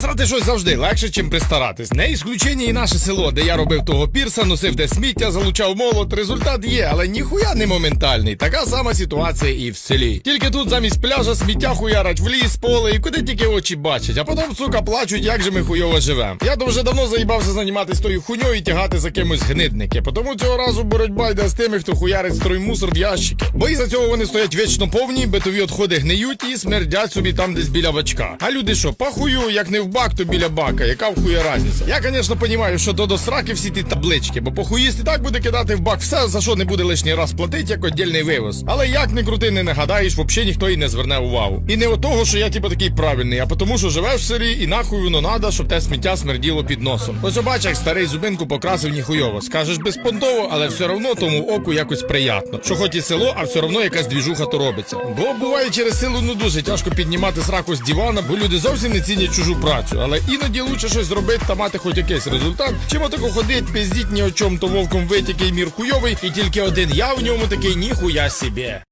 Срати щось завжди легше, чим пристаратись. Не ісключення і наше село, де я робив того пірса, носив де сміття, залучав молот. Результат є, але ніхуя не моментальний. Така сама ситуація і в селі. Тільки тут замість пляжа сміття хуярать в ліс, поле і куди тільки очі бачать. А потім, сука, плачуть, як же ми хуйово живем. Я то вже давно заїбався займатися тою хуйньою і тягати за кимось гнидники. Тому цього разу боротьба йде з тими, хто хуярить строймусор в ящики. Бо і за цього вони стоять вічно повні, битові відходи гниють і смердять собі там десь біля бачка. А люди що, пахую, як не в бак, то біля бака. Яка в хуя разниця? Я, звісно, розумію, що до сраки всі ті таблички, бо похуїст і так буде кидати в бак все, за що не буде лишній раз платити, як віддільний вивоз. Але як не крути, не нагадаєш, взагалі ніхто і не зверне увагу. І не от того, що я типу такий правильний, а тому, що живеш в селі і нахуй воно надо, щоб те сміття смерділо під носом. Ось побач, як старий зубинку покрасив ніхуйово. Скажеш безпонтово, але все одно тому оку якось приятно. Що хоч і село, а все одно якась двіжуха то робиться. Бо буває через силу ну дуже тяжко піднімати сраку з дивана, бо люди зовсім не цінять чужу працю. Але іноді лучше щось зробити та мати хоч якийсь результат, чим отако ходить, піздіть ні о чому, то вовком витяки і мір хуйовий, і тільки один. Я в ньому такий ніхуя собі.